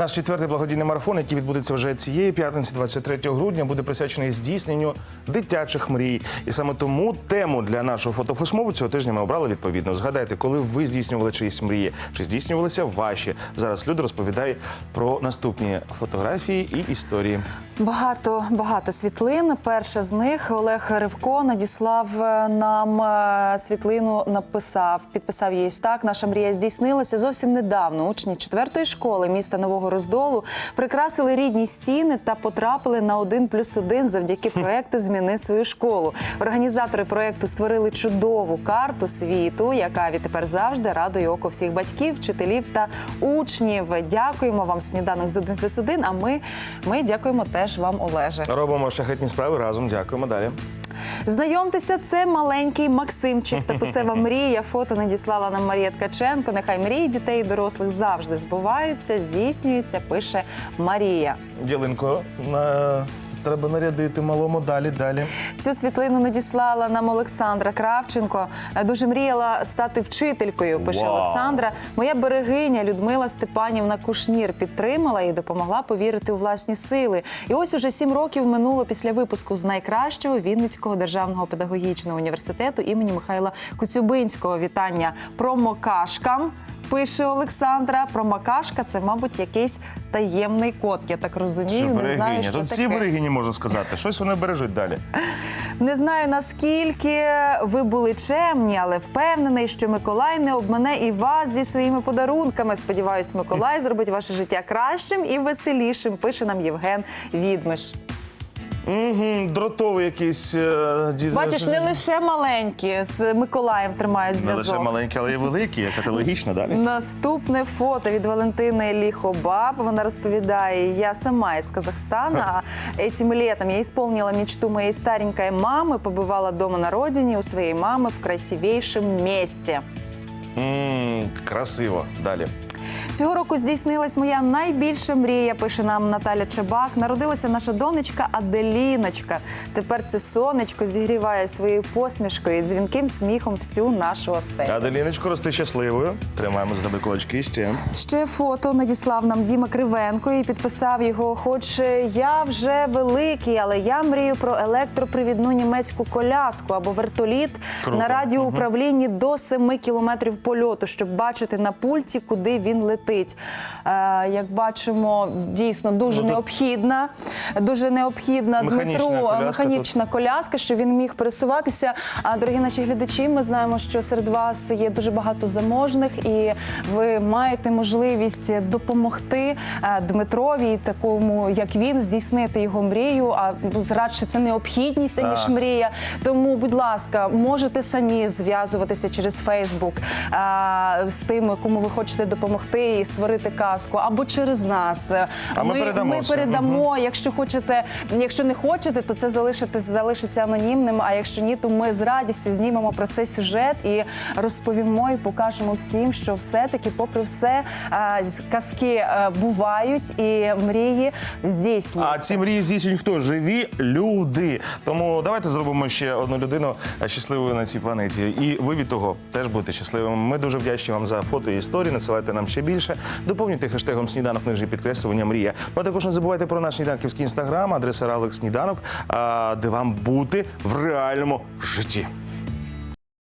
Наш четвертий благодійний марафон, який відбудеться вже цієї п'ятниці, 23 грудня, буде присвячений здійсненню дитячих мрій. І саме тому тему для нашого фотофлешмобу цього тижня ми обрали відповідно. Згадайте, коли ви здійснювали чиїсь мрії, чи здійснювалися ваші. Зараз люди розповідає про наступні фотографії і історії. Багато багато світлин. Перша з них Олег Ривко надіслав е, нам е, світлину. Написав, підписав її так. Наша мрія здійснилася зовсім недавно. Учні четвертої школи міста Нового Роздолу прикрасили рідні стіни та потрапили на один плюс один завдяки проекту Зміни свою школу. Організатори проекту створили чудову карту світу, яка відтепер завжди радує око всіх батьків, вчителів та учнів. Дякуємо вам сніданок з один плюс один. А ми, ми дякуємо теж вам, Олеже. Робимо шляхетні справи разом. Дякуємо далі. Знайомтеся, це маленький Максимчик. Татусева мрія. Фото надіслала нам Марія Ткаченко. Нехай мрії дітей і дорослих завжди збуваються, здійснюються. Пише Марія. Ділинко, на... треба нарядити малому далі, далі. Цю світлину надіслала нам Олександра Кравченко. Е, Дуже мріяла стати вчителькою. Пише Вау. Олександра. Моя берегиня Людмила Степанівна Кушнір підтримала і допомогла повірити у власні сили. І ось уже сім років минуло після випуску з найкращого Вінницького державного педагогічного університету імені Михайла Коцюбинського. Вітання промокашкам. Пише Олександра, промокашка це, мабуть, якийсь таємний код. Я так розумію. Не знаю, що Тут всі таке. берегині можна сказати. Щось вони бережуть далі. Не знаю наскільки ви були чемні, але впевнений, що Миколай не обмане і вас зі своїми подарунками. Сподіваюсь, Миколай зробить ваше життя кращим і веселішим. Пише нам Євген Відмиш. Угу, дротовий якийсь. е, дід- Бачиш, не лише маленькі з Миколаєм тримають Не лише зв'язок. маленький, але й великий, як логічно далі. Наступне фото від Валентини Лихобаб. Вона розповідає: я сама из Казахстана. а Этим летом я исполнила мечту моей старенькой мамы, побывала дома на родине у своей мамы в красивейшем месте. М, красиво. Далі. Цього року здійснилась моя найбільша мрія. Пише нам Наталя Чебак. Народилася наша донечка Аделіночка. Тепер це сонечко зігріває своєю посмішкою і дзвінким сміхом всю нашу оселю. Аделіночко, рости щасливою. Тримаємо за тебе кулачки ще. Ще фото надіслав нам Діма Кривенко і підписав його. Хоч я вже великий, але я мрію про електропривідну німецьку коляску або вертоліт Круто. на радіоуправлінні до 7 кілометрів польоту, щоб бачити на пульті, куди він летить. Е, як бачимо, дійсно дуже Ну, необхідна, дуже необхідна Механічна Дмитру коляска механічна коляска, що він міг пересуватися. А дорогі наші глядачі, ми знаємо, що серед вас є дуже багато заможних, і ви маєте можливість допомогти е, Дмитрові, такому як він, здійснити його мрію. А ну, радше це необхідність ніж мрія. Тому, будь ласка, можете самі зв'язуватися через Фейсбук з тими, кому ви хочете допомогти і створити казку, або через нас. А ми передамо ми передамо. Якщо хочете, якщо не хочете, то це залишити залишиться анонімним. А якщо ні, то ми з радістю знімемо про це сюжет і розповімо і покажемо всім, що все-таки, попри все, е, казки е, бувають і мрії здійснюють. А ці мрії здійснюють хто? Живі люди. Тому давайте зробимо ще одну людину щасливою на цій планеті. І ви від того теж будете щасливими. Ми дуже вдячні вам за фото і історії. Надсилайте нам ще більше. Доповнюйте хештегом сніданок нижні підкреслювання мрія. Ну а також не забувайте про наш сніданківський інстаграм, адреса Ралик Сніданок, де вам бути в реальному житті.